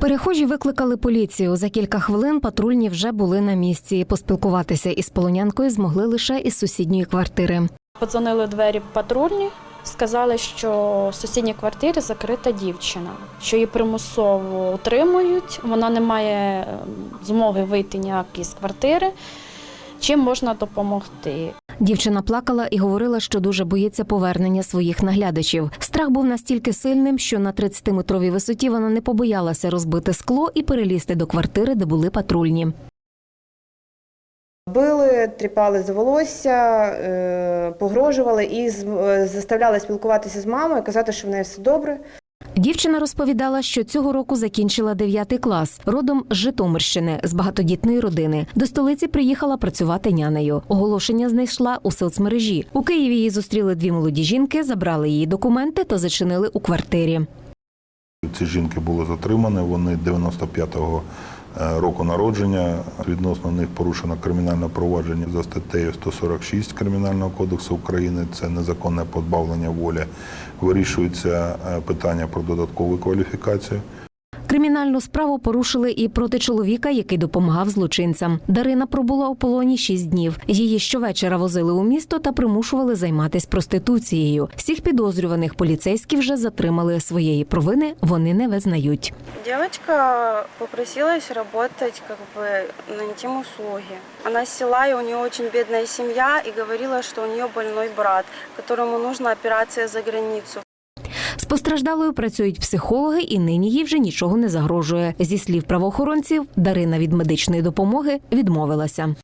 Перехожі викликали поліцію. За кілька хвилин патрульні вже були на місці. Поспілкуватися із полонянкою змогли лише із сусідньої квартири. Подзвонили двері патрульні, сказали, що в сусідній квартирі закрита дівчина, що її примусово утримують. Вона не має ем, змоги вийти ніяк із квартири. Чим можна допомогти? Дівчина плакала і говорила, що дуже боїться повернення своїх наглядачів. Страх був настільки сильним, що на 30-метровій висоті вона не побоялася розбити скло і перелізти до квартири, де були патрульні. Били, тріпали за волосся, е, погрожували і е, заставляли спілкуватися з мамою, казати, що в неї все добре. Дівчина розповідала, що цього року закінчила 9 клас, родом з Житомирщини, з багатодітної родини. До столиці приїхала працювати нянею. Оголошення знайшла у соцмережі. У Києві її зустріли дві молоді жінки, забрали її документи та зачинили у квартирі. Ці жінки були затримані, вони 95-го е, року народження. Відносно них порушено кримінальне провадження за статтею 146 Кримінального кодексу України. Це незаконне позбавлення волі. Вирішується е, питання про додаткову кваліфікацію. Кримінальну справу порушили і проти чоловіка, який допомагав злочинцям. Дарина пробула у полоні шість днів. Її щовечора возили у місто та примушували займатися проституцією. Всіх підозрюваних поліцейські вже затримали своєї провини. Вони не визнають. Девочка попросилась работать как бы на интим-услуги. Она с села, и у нее очень бедная семья, и говорила, что у нее больной брат, которому нужна операция за границу. Постраждалою працюють психологи, і нині їй вже нічого не загрожує. Зі слів правоохоронців, Дарина від медичної допомоги відмовилася.